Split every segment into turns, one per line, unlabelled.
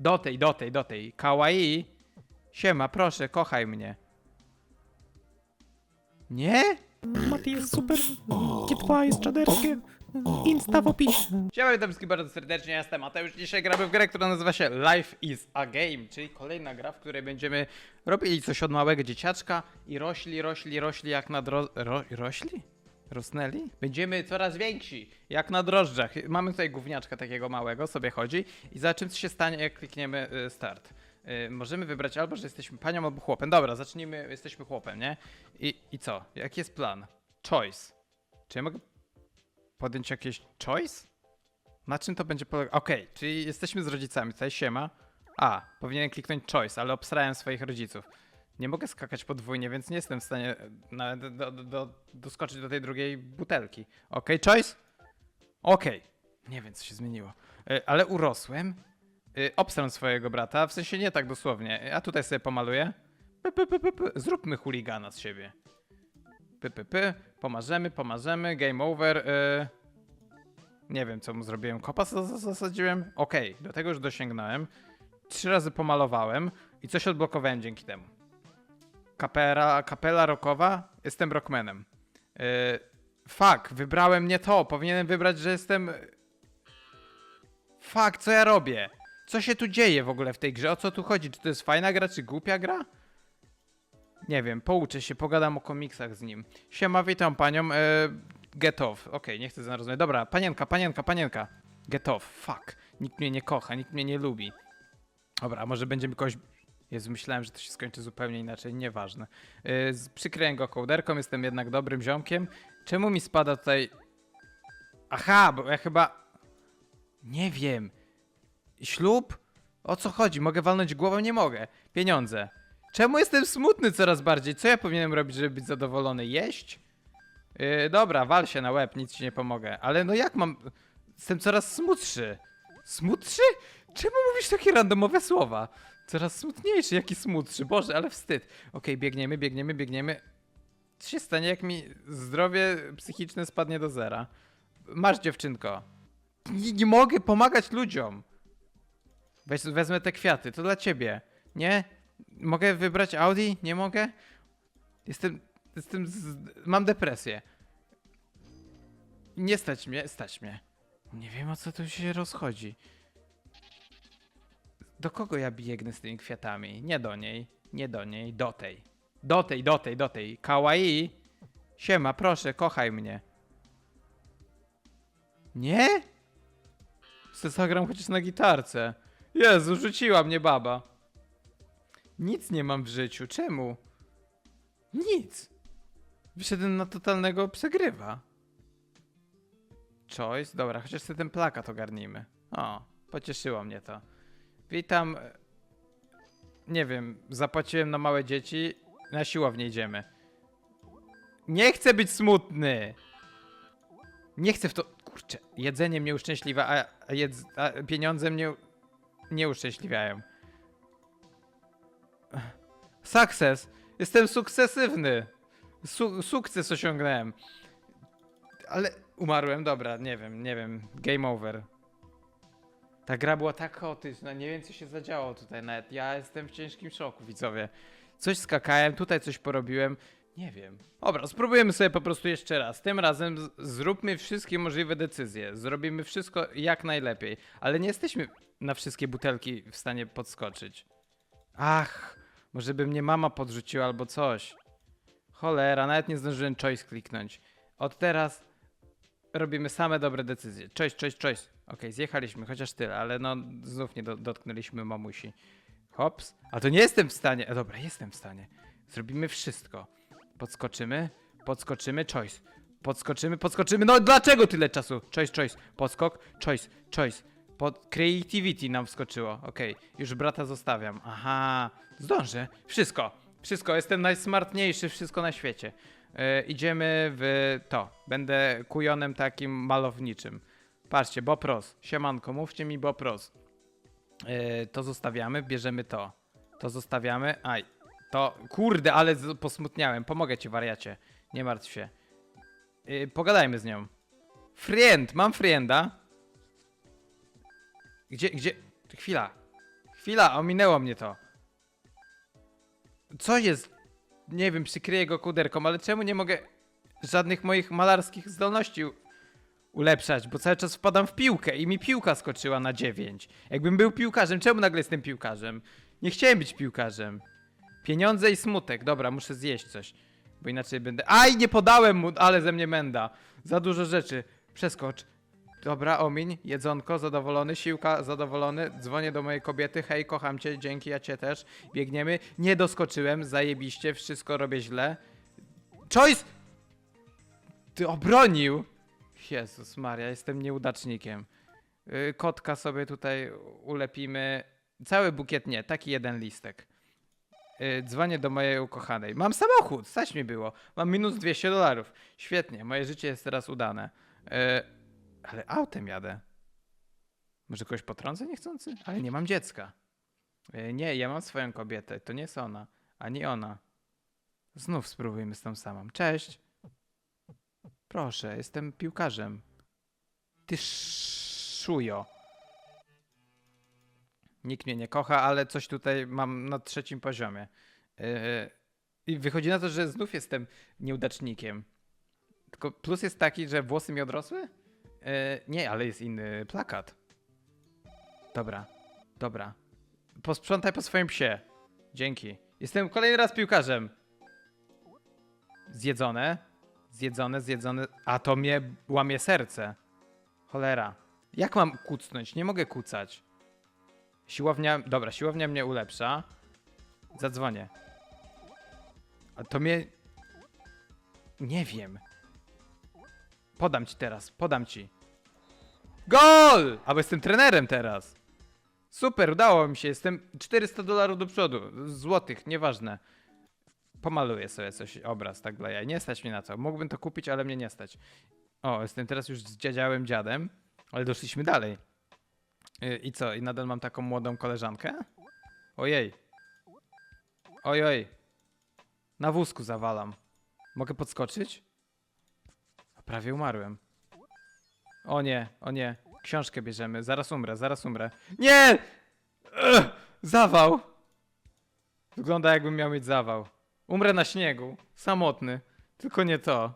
Do tej, do tej, do tej. Kawaii. Siema, proszę, kochaj mnie. Nie?
Mati jest super, G2 jest czaderskie, Insta w opisie.
Siema, witam wszystkich bardzo serdecznie, ja jestem Mateusz. Dzisiaj gramy w grę, która nazywa się Life is a Game, czyli kolejna gra, w której będziemy robili coś od małego dzieciaczka i rośli, rośli, rośli jak na dro... Ro... rośli? Rosnęli? Będziemy coraz więksi, jak na drożdżach. Mamy tutaj gówniaczka takiego małego, sobie chodzi i za czym się stanie, jak klikniemy y, start. Y, możemy wybrać albo, że jesteśmy panią, albo chłopem. Dobra, zacznijmy, jesteśmy chłopem, nie? I, I co? Jaki jest plan? Choice. Czy ja mogę podjąć jakieś choice? Na czym to będzie polegać? Okej, czyli jesteśmy z rodzicami, tutaj siema. A, powinienem kliknąć choice, ale obsrałem swoich rodziców. Nie mogę skakać podwójnie, więc nie jestem w stanie e, nawet do, do, do, doskoczyć do tej drugiej butelki. Okej, choice? Okej. Nie wiem, co się zmieniło. E, Ale urosłem. Obsram swojego brata, w sensie nie tak dosłownie. A tutaj sobie pomaluję. Py, py, py, py, py. Zróbmy chuligana z siebie. Py, py, py. Pomarzemy, pomarzemy. Game over. E, nie wiem, co mu zrobiłem. Kopa zas- zas- zasadziłem? Okej, do tego już dosięgnąłem. Trzy razy pomalowałem i coś odblokowałem dzięki temu. Kapera, kapela rockowa? Jestem rockmanem. Yy, fuck, wybrałem nie to. Powinienem wybrać, że jestem... Fuck, co ja robię? Co się tu dzieje w ogóle w tej grze? O co tu chodzi? Czy to jest fajna gra, czy głupia gra? Nie wiem, pouczę się, pogadam o komiksach z nim. Siema, witam panią. E, get off. Okej, nie chcę z nią rozmawiać. Dobra, panienka, panienka, panienka. Get off. Fuck. Nikt mnie nie kocha, nikt mnie nie lubi. Dobra, może będziemy kogoś... Jezu, myślałem, że to się skończy zupełnie inaczej, nieważne. Yy, z- przykryję go kołderką, jestem jednak dobrym ziomkiem. Czemu mi spada tutaj... Aha, bo ja chyba... Nie wiem. Ślub? O co chodzi? Mogę walnąć głową? Nie mogę. Pieniądze. Czemu jestem smutny coraz bardziej? Co ja powinienem robić, żeby być zadowolony? Jeść? Yy, dobra, wal się na łeb, nic ci nie pomogę. Ale no jak mam... Jestem coraz smutszy. Smutszy? Czemu mówisz takie randomowe słowa? Coraz smutniejszy, jaki smutszy. Boże, ale wstyd. Okej, biegniemy, biegniemy, biegniemy. Co się stanie, jak mi zdrowie psychiczne spadnie do zera? Masz, dziewczynko. Nie, nie mogę pomagać ludziom. Weź, wezmę te kwiaty, to dla ciebie. Nie? Mogę wybrać Audi? Nie mogę? Jestem. Jestem. Z, mam depresję. Nie stać mnie, stać mnie. Nie wiem o co tu się rozchodzi. Do kogo ja biegnę z tymi kwiatami? Nie do niej, nie do niej, do tej. Do tej, do tej, do tej. Kawaii. Siema, proszę, kochaj mnie. Nie? Se zagram chociaż na gitarce. Jezu, rzuciła mnie baba. Nic nie mam w życiu. Czemu? Nic. Wyszedłem na totalnego przegrywa. Choice? Dobra, chociaż sobie ten plakat ogarnijmy. O, pocieszyło mnie to. Witam. Nie wiem, zapłaciłem na małe dzieci. Na siłownię idziemy. Nie chcę być smutny! Nie chcę w to. Kurczę, jedzenie mnie uszczęśliwia, a, jedz, a pieniądze mnie nie uszczęśliwiają. Success! Jestem sukcesywny! Su sukces osiągnąłem. Ale umarłem, dobra, nie wiem, nie wiem. Game over. Ta gra była tak chaotyczna, nie wiem co się zadziało tutaj nawet. Ja jestem w ciężkim szoku, widzowie. Coś skakałem, tutaj coś porobiłem. Nie wiem. Dobra, spróbujemy sobie po prostu jeszcze raz. Tym razem zróbmy wszystkie możliwe decyzje. Zrobimy wszystko jak najlepiej. Ale nie jesteśmy na wszystkie butelki w stanie podskoczyć. Ach, może by mnie mama podrzuciła albo coś. Cholera, nawet nie zdążyłem choice kliknąć. Od teraz robimy same dobre decyzje. Cześć, cześć, cześć. Okej, zjechaliśmy, chociaż tyle, ale no znów nie do, dotknęliśmy mamusi. Hops. A to nie jestem w stanie. E, dobra, jestem w stanie. Zrobimy wszystko. Podskoczymy, podskoczymy, choice. Podskoczymy, podskoczymy. No dlaczego tyle czasu? Choice, choice. Podskok, choice, choice. Pod creativity nam wskoczyło. Okej, już brata zostawiam. Aha, zdążę. Wszystko, wszystko. Jestem najsmartniejszy, wszystko na świecie. E, idziemy w to. Będę kujonem takim malowniczym. Patrzcie, Bob Ross. Siemanko, mówcie mi Bob Ross. E, to zostawiamy, bierzemy to. To zostawiamy. Aj, to kurde, ale posmutniałem. Pomogę ci, wariacie. Nie martw się. E, pogadajmy z nią. Friend, mam frienda. Gdzie, gdzie? Chwila. Chwila, ominęło mnie to. Co jest? Nie wiem, przykryję go kuderką, ale czemu nie mogę żadnych moich malarskich zdolności ulepszać? Bo cały czas wpadam w piłkę i mi piłka skoczyła na 9. Jakbym był piłkarzem, czemu nagle jestem piłkarzem? Nie chciałem być piłkarzem. Pieniądze i smutek. Dobra, muszę zjeść coś. Bo inaczej będę. Aj, nie podałem mu, ale ze mnie menda. Za dużo rzeczy. Przeskocz. Dobra, omiń, jedzonko, zadowolony, siłka, zadowolony. Dzwonię do mojej kobiety. Hej, kocham cię, dzięki, ja cię też. Biegniemy. Nie doskoczyłem, zajebiście, wszystko robię źle. Choice! Ty obronił! Jezus Maria, jestem nieudacznikiem. Yy, kotka sobie tutaj ulepimy. Cały bukiet nie, taki jeden listek. Yy, dzwonię do mojej ukochanej. Mam samochód, stać mi było. Mam minus 200 dolarów. Świetnie, moje życie jest teraz udane. Yy, ale autem jadę. Może kogoś potrącę niechcący? Ale nie mam dziecka. Nie, ja mam swoją kobietę. To nie jest ona. Ani ona. Znów spróbujmy z tą samą. Cześć. Proszę, jestem piłkarzem. Ty szujo. Nikt mnie nie kocha, ale coś tutaj mam na trzecim poziomie. Yy, I wychodzi na to, że znów jestem nieudacznikiem. Tylko plus jest taki, że włosy mi odrosły? Yy, nie, ale jest inny plakat. Dobra, dobra. Posprzątaj po swoim psie. Dzięki. Jestem kolejny raz piłkarzem. Zjedzone. Zjedzone, zjedzone. A to mnie łamie serce. Cholera. Jak mam kucnąć? Nie mogę kucać. Siłownia. Dobra, siłownia mnie ulepsza. Zadzwonię. A to mnie. Nie wiem. Podam ci teraz, podam ci. Gol! Albo jestem trenerem teraz. Super, udało mi się. Jestem 400 dolarów do przodu. Złotych, nieważne. Pomaluję sobie coś, obraz tak dla jaj. Nie stać mnie na to. Mógłbym to kupić, ale mnie nie stać. O, jestem teraz już z dziadziałym dziadem, ale doszliśmy dalej. Y, I co? I nadal mam taką młodą koleżankę? Ojej. Ojoj. Na wózku zawalam. Mogę podskoczyć? Prawie umarłem. O nie, o nie. Książkę bierzemy. Zaraz umrę, zaraz umrę. Nie! Zawał! Wygląda jakbym miał mieć zawał. Umrę na śniegu. Samotny. Tylko nie to.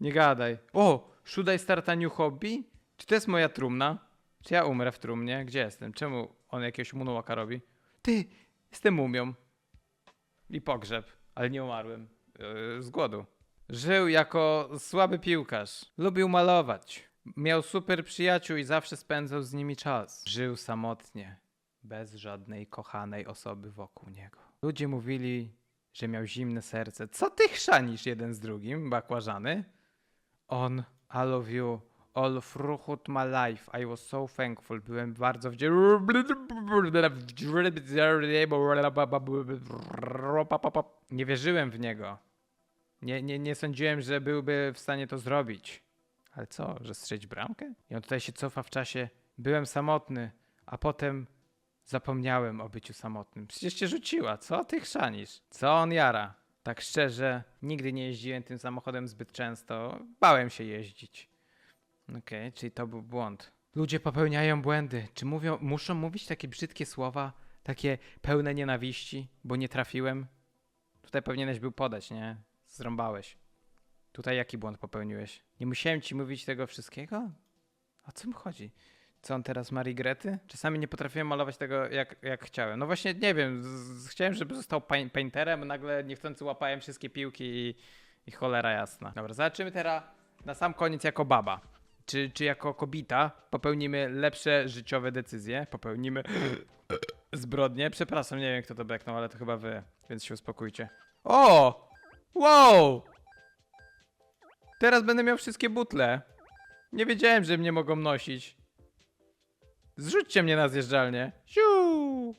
Nie gadaj. O! Should I start a new hobby? Czy to jest moja trumna? Czy ja umrę w trumnie? Gdzie jestem? Czemu on jakiegoś moonwalka robi? Ty! Jestem mumią. I pogrzeb. Ale nie umarłem. Yy, z głodu. Żył jako słaby piłkarz. Lubił malować. Miał super przyjaciół i zawsze spędzał z nimi czas. Żył samotnie, bez żadnej kochanej osoby wokół niego. Ludzie mówili, że miał zimne serce. Co ty chrzanisz jeden z drugim, bakłażany? On, I love you. All throughout my life, I was so thankful. Byłem bardzo wdzięczny. Nie wierzyłem w niego. Nie, nie, nie sądziłem, że byłby w stanie to zrobić. Ale co, że strzelić bramkę? I on tutaj się cofa w czasie. Byłem samotny, a potem zapomniałem o byciu samotnym. Przecież cię rzuciła, co ty chrzanisz? Co on jara? Tak szczerze, nigdy nie jeździłem tym samochodem zbyt często. Bałem się jeździć. Okej, czyli to był błąd. Ludzie popełniają błędy. Czy mówią, muszą mówić takie brzydkie słowa? Takie pełne nienawiści, bo nie trafiłem? Tutaj powinieneś był podać, nie? Zrąbałeś. Tutaj jaki błąd popełniłeś? Nie musiałem ci mówić tego wszystkiego? O co mu chodzi? Co on teraz ma regrety? Czasami nie potrafiłem malować tego jak, jak chciałem. No właśnie nie wiem, z, chciałem, żeby został pain- painterem, nagle niechcący łapałem wszystkie piłki i, i cholera jasna. Dobra, zobaczymy teraz na sam koniec jako baba. Czy, czy jako kobita popełnimy lepsze życiowe decyzje? Popełnimy zbrodnie? Przepraszam, nie wiem kto to beknął, ale to chyba wy, więc się uspokójcie. O! Wow! Teraz będę miał wszystkie butle. Nie wiedziałem, że mnie mogą nosić. Zrzućcie mnie na zjeżdżalnię. Siu!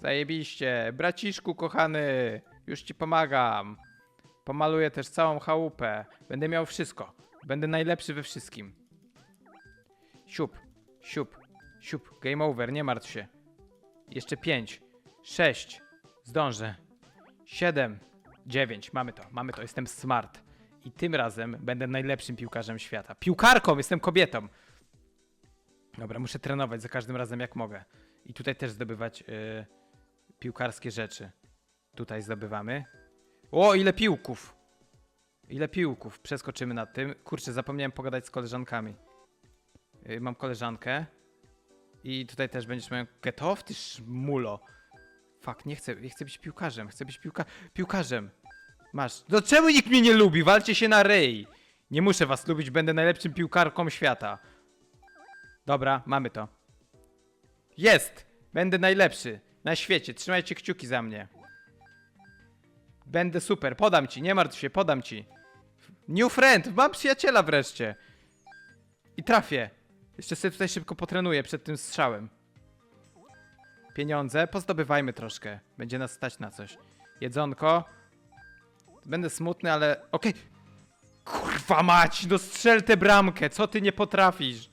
Zajebiście. Braciszku kochany. Już ci pomagam. Pomaluję też całą chałupę. Będę miał wszystko. Będę najlepszy we wszystkim. Siup, siup, siup. Game over, nie martw się. Jeszcze pięć, sześć. Zdążę. Siedem, dziewięć. Mamy to, mamy to. Jestem smart. I tym razem będę najlepszym piłkarzem świata. Piłkarką, jestem kobietą. Dobra, muszę trenować za każdym razem jak mogę. I tutaj też zdobywać y, piłkarskie rzeczy. Tutaj zdobywamy. O, ile piłków! Ile piłków? Przeskoczymy nad tym. Kurczę, zapomniałem pogadać z koleżankami. Y, mam koleżankę. I tutaj też będziesz miał get off, ty szmulo. Fuck, nie chcę, nie chcę być piłkarzem, chcę być piłka piłkarzem. Masz. No czemu nikt mnie nie lubi? Walcie się na ryj. Nie muszę was lubić, będę najlepszym piłkarką świata. Dobra, mamy to. Jest! Będę najlepszy na świecie. Trzymajcie kciuki za mnie. Będę super, podam ci, nie martw się, podam ci. New friend, mam przyjaciela wreszcie. I trafię. Jeszcze sobie tutaj szybko potrenuję przed tym strzałem. Pieniądze, pozdobywajmy troszkę. Będzie nas stać na coś. Jedzonko. Będę smutny, ale okej. Kurwa mać, no strzel tę bramkę, co ty nie potrafisz?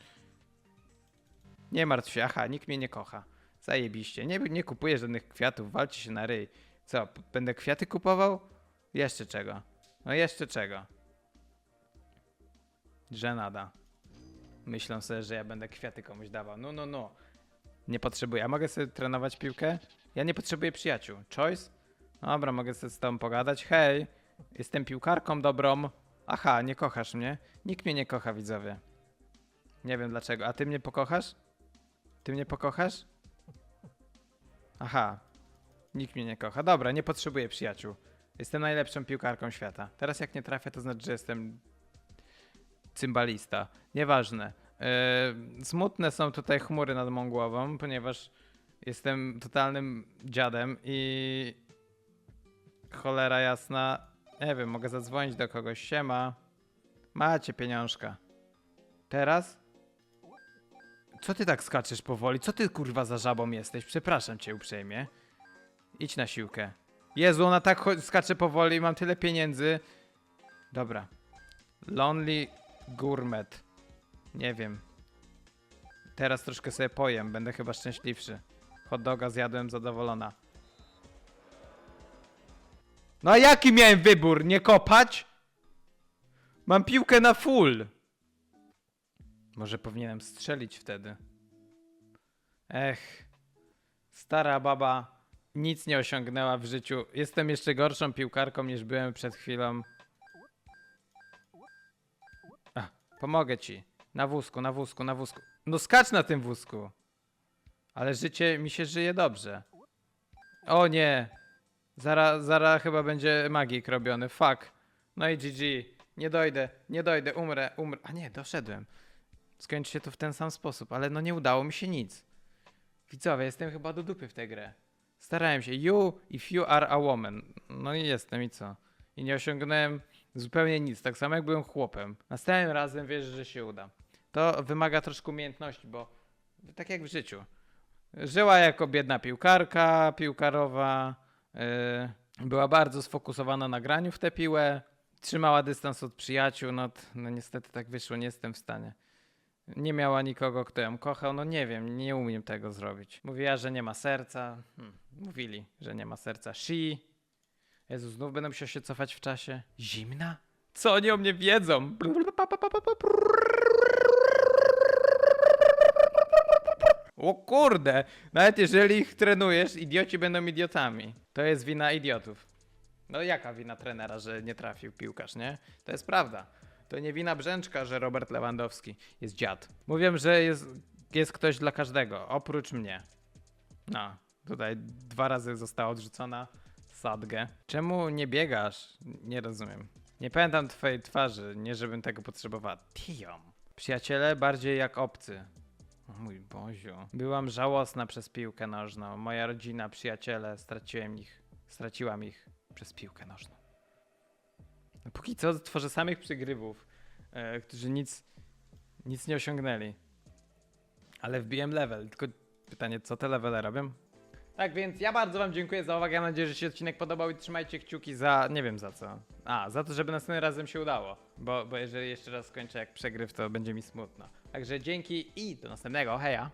Nie martw się, aha, nikt mnie nie kocha. Zajebiście, nie, nie kupuję żadnych kwiatów, walcie się na ryj. Co, będę kwiaty kupował? Jeszcze czego? No jeszcze czego? Żenada. Myślą sobie, że ja będę kwiaty komuś dawał. No, no, no. Nie potrzebuję. A mogę sobie trenować piłkę? Ja nie potrzebuję przyjaciół. Choice? Dobra, mogę sobie z tobą pogadać. Hej, jestem piłkarką dobrą. Aha, nie kochasz mnie? Nikt mnie nie kocha, widzowie. Nie wiem dlaczego. A ty mnie pokochasz? Ty mnie pokochasz? Aha. Nikt mnie nie kocha. Dobra, nie potrzebuję przyjaciół. Jestem najlepszą piłkarką świata. Teraz jak nie trafię, to znaczy, że jestem cymbalista. Nieważne. Yy, smutne są tutaj chmury nad mą głową, ponieważ jestem totalnym dziadem i cholera jasna. Nie wiem, mogę zadzwonić do kogoś. Siema. Macie pieniążka. Teraz? Co ty tak skaczesz powoli? Co ty kurwa za żabą jesteś? Przepraszam cię uprzejmie. Idź na siłkę. Jezu, ona tak skacze powoli, mam tyle pieniędzy. Dobra. Lonely Gourmet. Nie wiem. Teraz troszkę sobie pojem, będę chyba szczęśliwszy. Hot doga zjadłem, zadowolona. No a jaki miałem wybór? Nie kopać? Mam piłkę na full. Może powinienem strzelić wtedy. Ech. Stara baba nic nie osiągnęła w życiu. Jestem jeszcze gorszą piłkarką niż byłem przed chwilą. Ach, pomogę ci. Na wózku, na wózku, na wózku. No skacz na tym wózku. Ale życie mi się żyje dobrze. O nie. Zara, zara chyba będzie magik robiony. Fuck. No i GG. Nie dojdę, nie dojdę, umrę, umrę. A nie, doszedłem. Skończy się to w ten sam sposób, ale no nie udało mi się nic. Widzowie, jestem chyba do dupy w tę grę. Starałem się. You, if you are a woman. No i jestem i co? I nie osiągnąłem zupełnie nic, tak samo jak byłem chłopem. Następnym razem wierzę, że się uda. To wymaga troszkę umiejętności, bo tak jak w życiu. Żyła jako biedna piłkarka, piłkarowa. Yy, była bardzo sfokusowana na graniu w tę piłę. Trzymała dystans od przyjaciół. No, no niestety tak wyszło, nie jestem w stanie. Nie miała nikogo, kto ją kochał. No nie wiem, nie umiem tego zrobić. Mówiła, że nie ma serca. Hmm, mówili, że nie ma serca. She. Jezu, znów będę musiał się cofać w czasie. Zimna? Co oni o mnie wiedzą? O kurde! Nawet jeżeli ich trenujesz, idioci będą idiotami. To jest wina idiotów. No jaka wina trenera, że nie trafił piłkarz, nie? To jest prawda. To nie wina Brzęczka, że Robert Lewandowski jest dziad. Mówię, że jest, jest ktoś dla każdego, oprócz mnie. No, tutaj dwa razy została odrzucona sadgę. Czemu nie biegasz? Nie rozumiem. Nie pamiętam twojej twarzy, nie żebym tego potrzebowała. Tiom. Przyjaciele bardziej jak obcy. O mój Boziu. Byłam żałosna przez piłkę nożną. Moja rodzina, przyjaciele, straciłem ich. Straciłam ich przez piłkę nożną. Póki co tworzę samych przygrywów, e, którzy nic, nic nie osiągnęli. Ale wbiłem level. Tylko pytanie, co te levele robią? Tak więc ja bardzo wam dziękuję za uwagę. Mam nadzieję, że się odcinek podobał i trzymajcie kciuki za... nie wiem za co. A, za to, żeby następnym razem się udało. Bo, bo jeżeli jeszcze raz skończę jak przegryw, to będzie mi smutno. Także dzięki i do następnego. Heja!